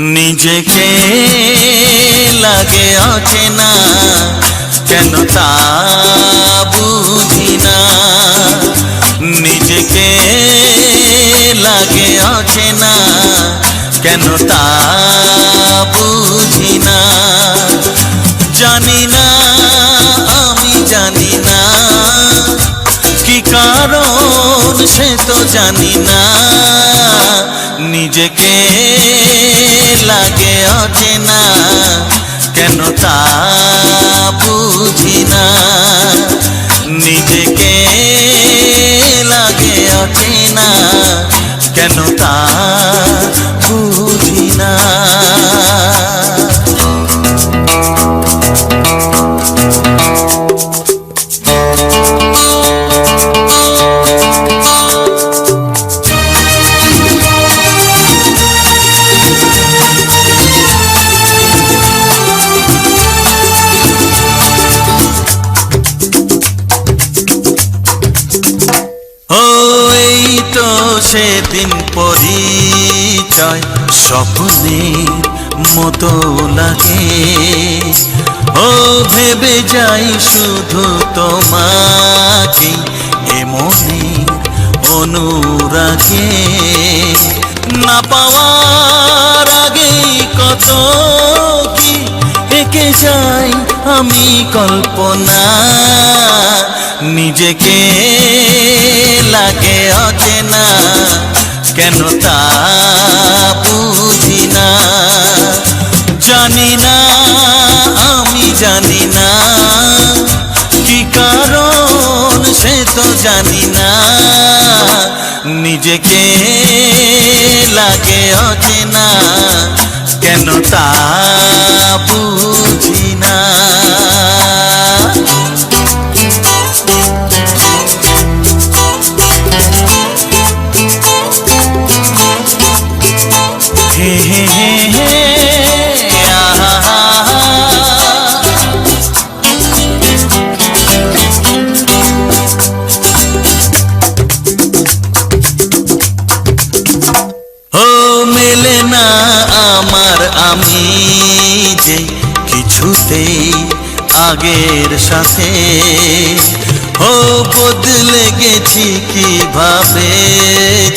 নিজেকে লাগে অচেনা কেন তা বুঝি না। নিজেকে লাগে অচেনা কেন তা কারণ সে তো জানি না। নিজেকে লাগে অচেনা, কেন তা বুঝি না। নিজেকে লাগে অচেনা, কেন তা বুঝি না। সেদিন পরিচয়, স্বপ্নের মতো লাগে। ও ভেবে যাই শুধু তোমাকে এমনি অনুরাগে। না পাওয়ার আগে কত কি, একে যাই আমি কল্পনা। নিজেকে লাগে অচেনা, কেন তা বুঝি না। জানি না, আমি জানি না, কি কারণ সে তো জানি না। নিজেকে লাগে অচেনা, কেন তা বুঝি না। আমি যে কিছুতেই আগের সাথে, ও বদলে গেছি কীভাবে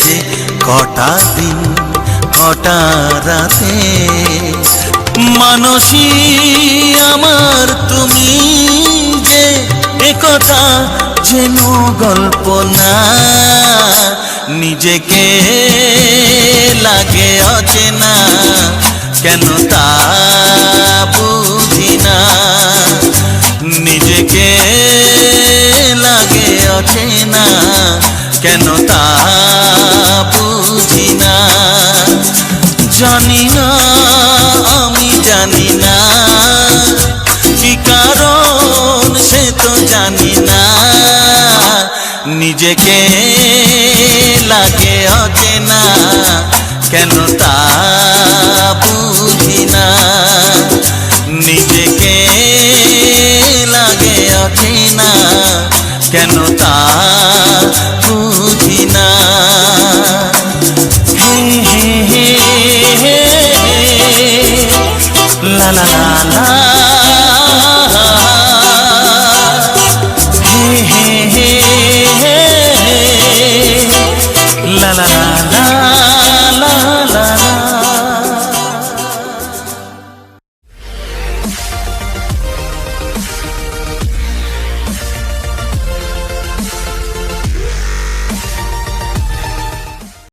যে কটা দিন, কটা রাতে? মানসী আমার, তুমি যে একথা যেন গল্প না, নিজেকে লাগে অচেনা। কেন তা বুঝি না। নিজেকে লাগে অচেনা। কেন তা বুঝি না। জানি না, আমি জানি না। কি কারণ সে তো জানি না। নিজেকে লাগে অচেনা। কেন তা লাগে অচেনা কেন তা বুঝি না লা লা লা